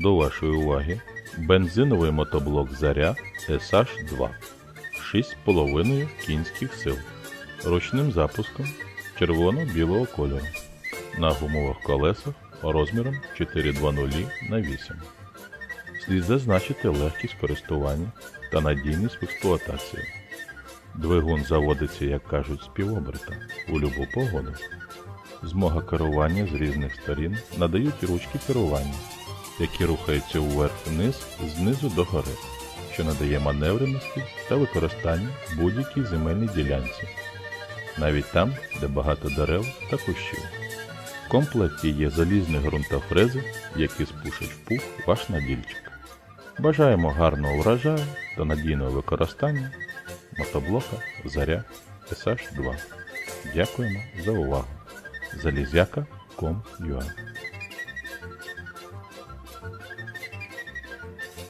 До вашої уваги бензиновий мотоблок Заря SH2 6,5 кінських сил ручним запуском червоно-білого кольору на гумових колесах розміром 420 на 8. Слід зазначити легкість користування та надійність в експлуатації. Двигун заводиться, як кажуть, з півоберта у любу погоду. Змога керування з різних сторін надають ручки керування, які рухаються вверх-вниз, знизу до гори, що надає маневреності та використання в будь-якій земельній ділянці, навіть там, де багато дерев та кущів. В комплекті є залізні ґрунтофрези, які спушать в пух ваш надільчик. Бажаємо гарного врожаю та надійного використання мотоблока Заря SH2. Дякуємо за увагу. Залізяка.com.ua